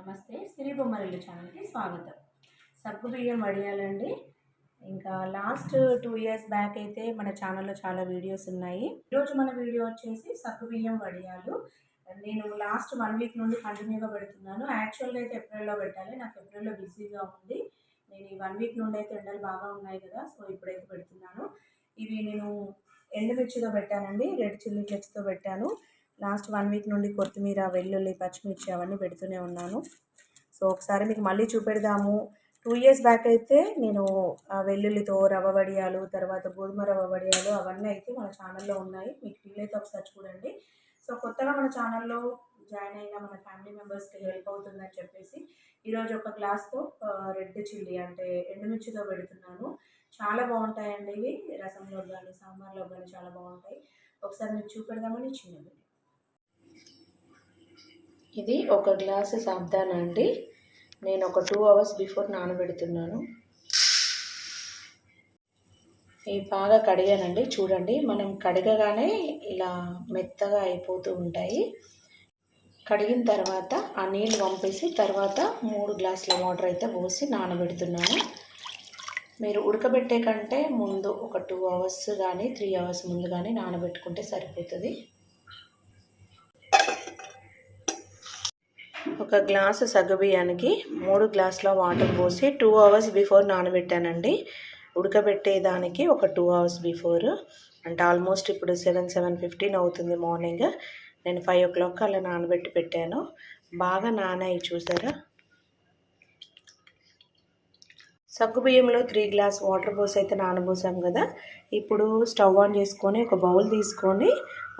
నమస్తే. సిరి బొమ్మరిల్లు ఛానల్కి స్వాగతం. సగ్గు బియ్యం వడియాలండి. ఇంకా లాస్ట్ టూ ఇయర్స్ బ్యాక్ అయితే మన ఛానల్లో చాలా వీడియోస్ ఉన్నాయి. ఈరోజు మన వీడియో వచ్చేసి సగ్గు బియ్యం వడియాలు. నేను లాస్ట్ వన్ వీక్ నుండి కంటిన్యూగా పెడుతున్నాను. యాక్చువల్గా అయితే ఏప్రిల్లో పెట్టాలి. నాకు ఏప్రిల్లో బిజీగా ఉంది. నేను ఈ వన్ వీక్ నుండి అయితే ఎండలు బాగా ఉన్నాయి కదా సో ఇప్పుడైతే పెడుతున్నాను. ఇవి నేను ఎండుమిర్చితో పెట్టానండి. రెడ్ చిల్లీ ఫ్లెక్స్తో పెట్టాను. లాస్ట్ వన్ వీక్ నుండి కొత్తిమీర వెల్లుల్లి పచ్చిమిర్చి అవన్నీ పెడుతూనే ఉన్నాను. సో ఒకసారి మీకు మళ్ళీ చూపెడదాము. టూ ఇయర్స్ బ్యాక్ అయితే నేను ఆ వెల్లుల్లితో రవ్వ వడియాలు తర్వాత గోధుమ రవ్వ వడియాలు అవన్నీ అయితే మన ఛానల్లో ఉన్నాయి. మీకు వీలైతే ఒకసారి చూడండి. సో కొత్తగా మన ఛానల్లో జాయిన్ అయిన మన ఫ్యామిలీ మెంబర్స్కి హెల్ప్ అవుతుందని చెప్పేసి ఈరోజు ఒక గ్లాస్తో రెడ్ చిల్లీ అంటే ఎండుమిర్చితో పెడుతున్నాను. చాలా బాగుంటాయండి ఇవి. రసంలో కానీ సాంబార్లో కానీ చాలా బాగుంటాయి. ఒకసారి మీకు చూపెడదామని చిన్నది ఇది ఒక గ్లాసు సాబ్దానా అండి. నేను ఒక టూ అవర్స్ బిఫోర్ నానబెడుతున్నాను. ఇవి బాగా కడిగానండి. చూడండి మనం కడగగానే ఇలా మెత్తగా అయిపోతూ ఉంటాయి. కడిగిన తర్వాత ఆ నీళ్ళు పంపేసి తర్వాత మూడు గ్లాసుల వాటర్ అయితే పోసి నానబెడుతున్నాను. మీరు ఉడకబెట్టే కంటే ముందు ఒక టూ అవర్స్ కానీ త్రీ అవర్స్ ముందు కానీ నానబెట్టుకుంటే సరిపోతుంది. ఒక గ్లాసు సగ్గుబియ్యానికి మూడు గ్లాసుల వాటర్ పోసి టూ అవర్స్ బిఫోర్ నానబెట్టానండి. ఉడకబెట్టేదానికి ఒక టూ అవర్స్ బిఫోర్. అంటే ఆల్మోస్ట్ ఇప్పుడు సెవెన్ సెవెన్ ఫిఫ్టీన్ అవుతుంది మార్నింగ్. నేను ఫైవ్ ఓ క్లాక్ అలా నానబెట్టి పెట్టాను. బాగా నానాయి చూసారా? సగ్గుబియ్యంలో త్రీ గ్లాస్ వాటర్ పోసి అయితే నానబోసాం కదా. ఇప్పుడు స్టవ్ ఆన్ చేసుకొని ఒక బౌల్ తీసుకొని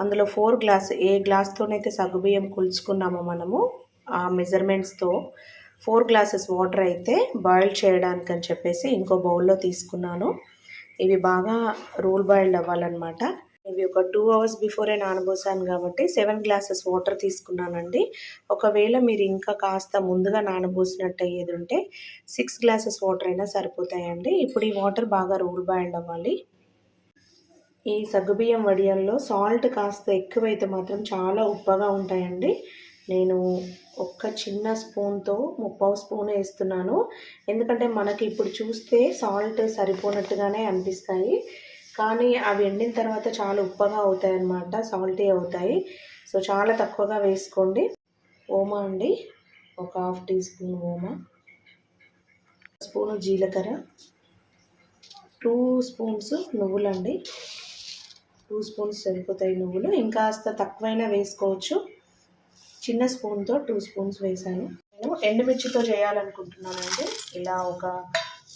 అందులో ఫోర్ గ్లాస్ ఏ గ్లాస్తోనైతే సగ్గుబియ్యం కులుచుకున్నామో మనము ఆ మెజర్మెంట్స్తో ఫోర్ గ్లాసెస్ వాటర్ అయితే బాయిల్ చేయడానికి అని చెప్పేసి ఇంకో బౌల్లో తీసుకున్నాను. ఇవి బాగా రూల్ బాయిల్డ్ అవ్వాలన్నమాట. ఇవి ఒక టూ అవర్స్ బిఫోరే నానబోసాను కాబట్టి సెవెన్ గ్లాసెస్ వాటర్ తీసుకున్నానండి. ఒకవేళ మీరు ఇంకా కాస్త ముందుగా నానబోసినట్టు అయ్యేది ఉంటే సిక్స్ గ్లాసెస్ వాటర్ అయినా సరిపోతాయండి. ఇప్పుడు ఈ వాటర్ బాగా రూల్ బాయిల్డ్ అవ్వాలి. ఈ సగ్గుబియ్యం వడియల్లో సాల్ట్ కాస్త ఎక్కువైతే మాత్రం చాలా ఉప్పగా ఉంటాయండి. నేను ఒక్క చిన్న స్పూన్తో ముప్పావు స్పూన్ వేస్తున్నాను. ఎందుకంటే మనకి ఇప్పుడు చూస్తే సాల్ట్ సరిపోనట్టుగానే అనిపిస్తాయి. కానీ అవి ఎండిన తర్వాత చాలా ఉప్పగా అవుతాయి అన్నమాట సాల్టీ అవుతాయి. సో చాలా తక్కువగా వేసుకోండి. ఓమా అండి. ఒక హాఫ్ టీ స్పూన్ ఓమా. స్పూను జీలకర్ర. టూ స్పూన్స్ నువ్వులండి. టూ స్పూన్స్ సరిపోతాయి నువ్వులు. ఇంకా కాస్త తక్కువైనా వేసుకోవచ్చు. చిన్న స్పూన్తో టూ స్పూన్స్ వేసాను నేను ఎండుమిర్చితో చేయాలనుకుంటున్నానండి. ఇలా ఒక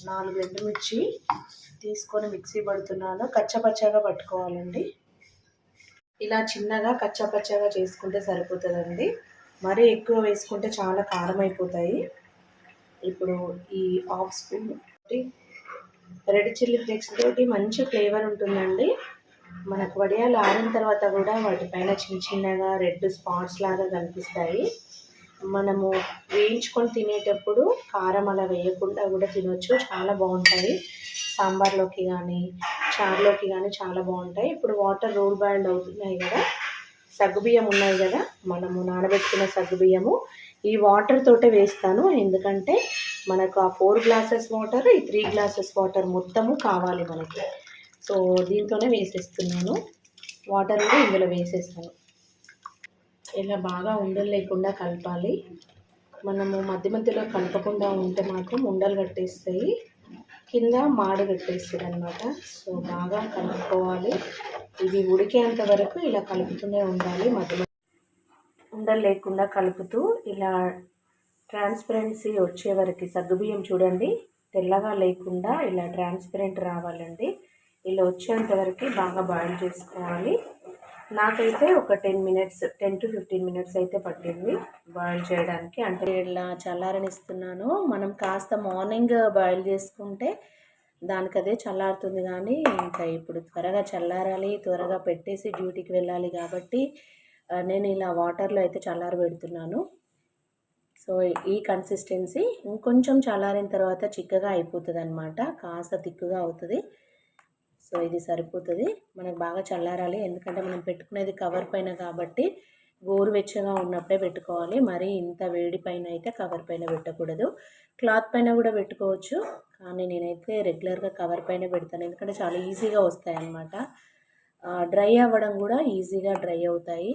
నాలుగు ఎండుమిర్చి తీసుకొని మిక్సీ పడుతున్నాను కచ్చపచ్చగా పట్టుకోవాలండి. ఇలా చిన్నగా కచ్చపచ్చగా చేసుకుంటే సరిపోతుందండి. మరీ ఎక్కువ వేసుకుంటే చాలా కారం అయిపోతాయి ఇప్పుడు ఈ half spoon red chilli flakes తోటి మంచి ఫ్లేవర్ ఉంటుందండి. మనకు వడియాలు ఆరిన తర్వాత కూడా వాటిపైన చిన్న చిన్నగా రెడ్ స్పాట్స్ లాగా కనిపిస్తాయి. మనము వేయించుకొని తినేటప్పుడు కారం అలా వేయకుండా కూడా తినొచ్చు. చాలా బాగుంటాయి. సాంబార్లోకి కానీ చారులోకి కానీ చాలా బాగుంటాయి. ఇప్పుడు వాటర్ రోల్ బాయిల్డ్ అవుతున్నాయి కదా సగ్గుబియ్యం ఉన్నాయి కదా మనము నానబెట్టుకున్న సగ్గుబియ్యము ఈ వాటర్ తోటే వేస్తాను. ఎందుకంటే మనకు ఆ ఫోర్ గ్లాసెస్ వాటర్ ఈ త్రీ గ్లాసెస్ వాటర్ మొత్తము కావాలి మనకి. సో దీంతోనే వేసేస్తున్నాను. వాటర్ కూడా ఇందులో వేసేస్తాను. ఇలా బాగా ఉండలు లేకుండా కలపాలి. మనము మధ్య మధ్యలో కలపకుండా ఉంటే మాత్రం ఉండలు కట్టేస్తాయి. కింద మాడి కట్టేస్తుంది అనమాట సో బాగా కలుపుకోవాలి. ఇవి ఉడికేంత వరకు ఇలా కలుపుతూనే ఉండాలి మధ్య. ఉండలు లేకుండా కలుపుతూ ఇలా ట్రాన్స్పరెన్సీ వచ్చే వరకు సగ్గుబియ్యం చూడండి. తెల్లగా లేకుండా ఇలా ట్రాన్స్పరెంట్ రావాలండి. ఇలా వచ్చేంత వరకు బాగా బాయిల్ చేసుకోవాలి. నాకైతే ఒక ten minutes ten to fifteen minutes అయితే పట్టింది బాయిల్ చేయడానికి. అంటే ఇలా చల్లారనిస్తున్నాను. మనం కాస్త మార్నింగ్ బాయిల్ చేసుకుంటే దానికి అదే చల్లారుతుంది కానీ ఇంకా ఇప్పుడు త్వరగా చల్లారాలి త్వరగా పెట్టేసి డ్యూటీకి వెళ్ళాలి కాబట్టి నేను ఇలా వాటర్లో అయితే చల్లార పెడుతున్నాను. సో ఈ కన్సిస్టెన్సీ ఇంకొంచెం చల్లారిన తర్వాత చిక్కగా అయిపోతుంది అనమాట కాస్త తిక్కుగా అవుతుంది. సో ఇది సరిపోతుంది. మనకు బాగా చల్లారాలి. ఎందుకంటే మనం పెట్టుకునేది కవర్ పైన కాబట్టి గోరువెచ్చగా ఉన్నప్పుడే పెట్టుకోవాలి. మరి ఇంత వేడి పైన అయితే కవర్ పైన పెట్టకూడదు. క్లాత్ పైన కూడా పెట్టుకోవచ్చు. కానీ నేనైతే రెగ్యులర్గా కవర్ పైన పెడతాను. ఎందుకంటే చాలా ఈజీగా వస్తాయి అన్నమాట డ్రై అవ్వడం కూడా ఈజీగా డ్రై అవుతాయి.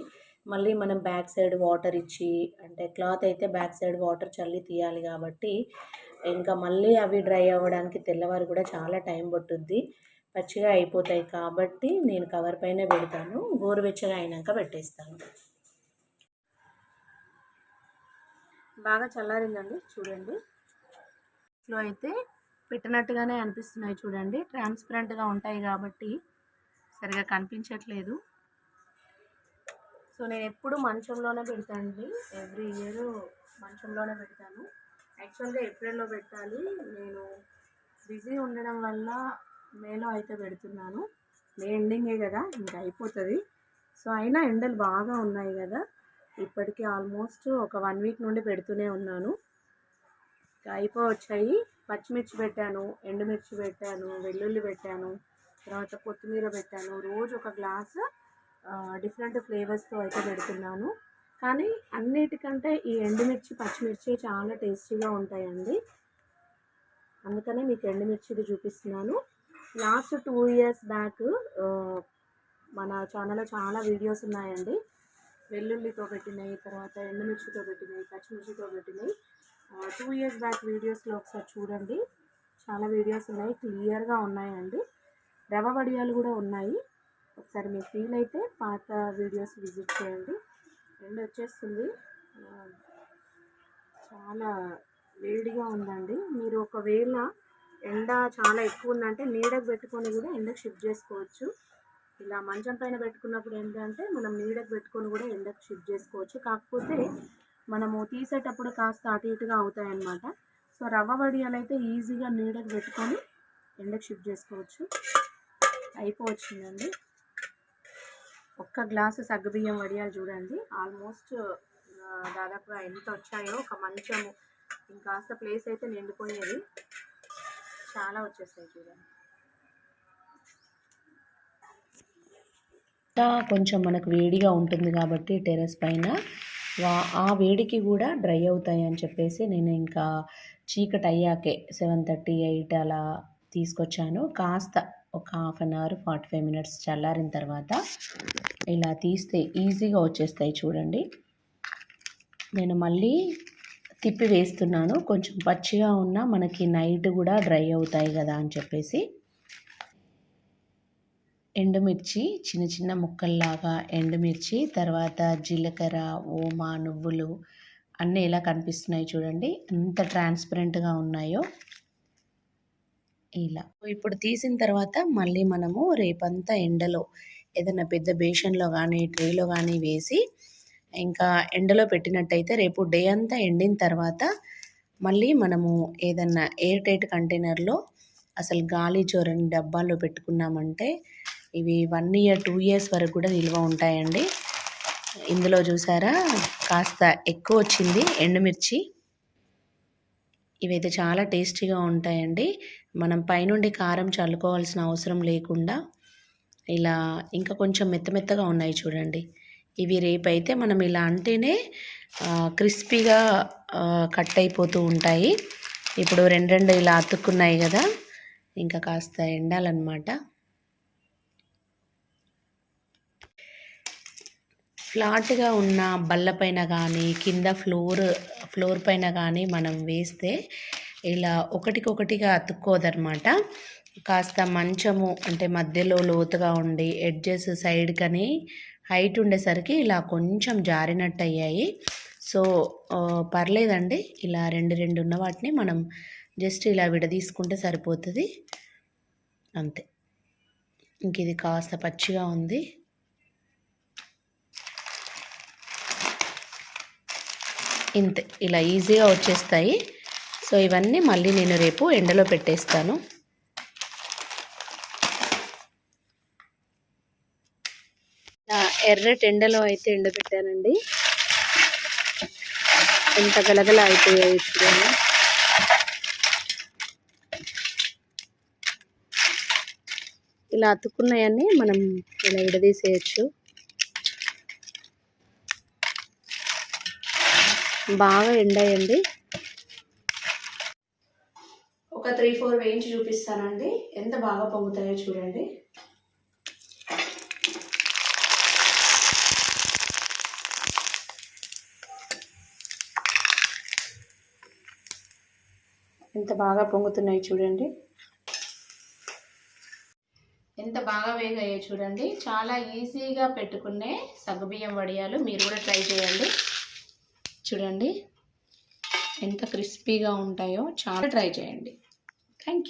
మళ్ళీ మనం బ్యాక్ సైడ్ వాటర్ ఇచ్చి అంటే క్లాత్ అయితే బ్యాక్ సైడ్ వాటర్ చల్లి తీయాలి కాబట్టి ఇంకా మళ్ళీ అవి డ్రై అవ్వడానికి తెల్లవారు కూడా చాలా టైం పట్టుద్ది. పచ్చిగా అయిపోతాయి కాబట్టి నేను కవర్ పైన పెడతాను. గోరువెచ్చగా అయినాక పెట్టేస్తాను. బాగా చల్లారిందండి చూడండి. లో అయితే పెట్టినట్టుగానే అనిపిస్తున్నాయి చూడండి. ట్రాన్స్పరెంట్గా ఉంటాయి కాబట్టి సరిగా కనిపించట్లేదు. సో నేను ఎప్పుడు మంచంలోనే పెడతానండి. ఎవ్రీ ఇయర్ మంచంలోనే పెడతాను. యాక్చువల్గా ఏప్రిల్లో పెట్టాలి. నేను బిజీ ఉండడం వల్ల మేలో అయితే పెడుతున్నాను. మే ఎండింగే కదా ఇంకా అయిపోతుంది. సో అయినా ఎండలు బాగా ఉన్నాయి కదా. ఇప్పటికీ ఆల్మోస్ట్ ఒక వన్ వీక్ నుండి పెడుతూనే ఉన్నాను. ఇంకా అయిపోవచ్చాయి. పచ్చిమిర్చి పెట్టాను ఎండుమిర్చి పెట్టాను వెల్లుల్లి పెట్టాను తర్వాత కొత్తిమీర పెట్టాను. రోజు ఒక గ్లాస్ డిఫరెంట్ ఫ్లేవర్స్తో అయితే పెడుతున్నాను. కానీ అన్నిటికంటే ఈ ఎండుమిర్చి పచ్చిమిర్చి చాలా టేస్టీగా ఉంటాయండి. అందుకనే మీకు ఎండుమిర్చిది చూపిస్తున్నాను. లాస్ట్ టూ ఇయర్స్ బ్యాక్ మన ఛానల్లో చాలా వీడియోస్ ఉన్నాయండి. వెల్లుల్లితో పెట్టినాయి తర్వాత ఎండుమిర్చితో పెట్టినాయి పచ్చిమిర్చితో పెట్టినాయి. టూ ఇయర్స్ బ్యాక్ వీడియోస్లో ఒకసారి చూడండి. చాలా వీడియోస్ ఉన్నాయి క్లియర్గా ఉన్నాయండి. రవ వడియాలు కూడా ఉన్నాయి. ఒకసారి మీకు ఫీల్ అయితే పాత వీడియోస్ విజిట్ చేయండి. రెండు వచ్చేస్తుంది. చాలా వేడిగా ఉందండి. మీరు ఒకవేళ ఎండ చాలా ఎక్కువ ఉందంటే నీడకు పెట్టుకొని కూడా ఎండకు షిఫ్ట్ చేసుకోవచ్చు. ఇలా మంచం పైన పెట్టుకున్నప్పుడు ఏంటంటే మనం నీడకు పెట్టుకొని కూడా ఎండకు షిఫ్ట్ చేసుకోవచ్చు. కాకపోతే మనము తీసేటప్పుడు కాస్త అటు ఇటుగా అవుతాయన్నమాట. సో రవ్వ వడియాలు అయితే ఈజీగా నీడకు పెట్టుకొని ఎండకు షిఫ్ట్ చేసుకోవచ్చు. అయిపోవచ్చిందండి. ఒక్క గ్లాసు సగ్గుబియ్యం వడియాలు చూడండి. ఆల్మోస్ట్ దాదాపుగా ఎంత వచ్చాయో ఒక మంచము. ఇంకాస్త ప్లేస్ అయితే నిండిపోయేది. చాలా వచ్చేస్తాయి చూడండి కొంచెం మనకు వేడిగా ఉంటుంది కాబట్టి టెర్రస్ పైన. ఆ వేడికి కూడా డ్రై అవుతాయి అని చెప్పేసి నేను ఇంకా చీకటి అయ్యాకే సెవెన్ థర్టీ ఎయిట్ అలా తీసుకొచ్చాను. కాస్త ఒక half an hour forty five minutes చల్లారిన తర్వాత ఇలా తీస్తే ఈజీగా వచ్చేస్తాయి చూడండి. నేను మళ్ళీ తిప్పి వేస్తున్నాను. కొంచెం పచ్చిగా ఉన్న మనకి నైట్ కూడా డ్రై అవుతాయి కదా అని చెప్పేసి. ఎండుమిర్చి చిన్న చిన్న ముక్కల్లాగా ఎండుమిర్చి తర్వాత జీలకర్ర ఓమా నువ్వులు అన్నీ ఎలా కనిపిస్తున్నాయి చూడండి. ఎంత ట్రాన్స్పరెంట్గా ఉన్నాయో. ఇలా. ఇప్పుడు తీసిన తర్వాత మళ్ళీ మనము రేపంతా ఎండలో ఏదైనా పెద్ద బేషన్లో కానీ ట్రేలో కానీ వేసి ఇంకా ఎండలో పెట్టినట్టయితే రేపు డే అంతా ఎండిన తర్వాత మళ్ళీ మనము ఏదన్నా ఎయిర్ టైట్ కంటైనర్లో అసలు గాలి చోరని డబ్బాల్లో పెట్టుకున్నామంటే ఇవి వన్ ఇయర్ టూ ఇయర్స్ వరకు కూడా నిల్వ ఉంటాయండి. ఇందులో చూసారా? కాస్త ఎక్కువ వచ్చింది ఎండుమిర్చి. ఇవైతే చాలా టేస్టీగా ఉంటాయండి. మనం పైనుండి కారం చల్లుకోవాల్సిన అవసరం లేకుండా ఇలా ఇంకా కొంచెం మెత్త మెత్తగా ఉన్నాయి చూడండి. ఇవి రేపైతే మనం ఇలా అంటేనే క్రిస్పీగా కట్ అయిపోతూ ఉంటాయి. ఇప్పుడు రెండు రెండు ఇలా అతుక్కున్నాయి కదా ఇంకా కాస్త ఎండాలన్నమాట. ఫ్లాట్గా ఉన్న బల్లపైన కానీ కింద ఫ్లోర్ ఫ్లోర్ పైన కానీ మనం వేస్తే ఇలా ఒకటికొకటిగా అతుక్కోదన్నమాట. కాస్త మంచము అంటే మధ్యలో లోతుగా ఉండి ఎడ్జెస్ సైడ్ కానీ హైట్ ఉండేసరికి ఇలా కొంచెం జారినట్టు అయ్యాయి సో పర్లేదండి. ఇలా రెండు రెండు ఉన్న వాటిని మనం జస్ట్ ఇలా విడదీసుకుంటే సరిపోతుంది. అంతే. ఇంక ఇది కాస్త పచ్చిగా ఉంది. ఇంతే. ఇలా ఈజీగా వచ్చేస్తాయి. సో ఇవన్నీ మళ్ళీ నేను రేపు ఎండలో పెట్టేస్తాను. ఎర్రటి ఎండలో అయితే ఎండబెట్టానండి. ఎంత గలగల అయిపోయాయి చూడండి. ఇలా అతుక్కున్నాయని మనం ఇలా విడదీసేయచ్చు. బాగా ఎండాయండి. ఒక త్రీ ఫోర్ వేయించి చూపిస్తానండి. ఎంత బాగా పొంగుతాయో చూడండి. ఎంత బాగా పొంగుతున్నాయి చూడండి. ఎంత బాగా వేగాయో చూడండి. చాలా ఈజీగా పెట్టుకునే సగబియ్యం వడియాలు మీరు కూడా ట్రై చేయండి. చూడండి. ఎంత క్రిస్పీగా ఉంటాయో చాలా ట్రై చేయండి. Thank you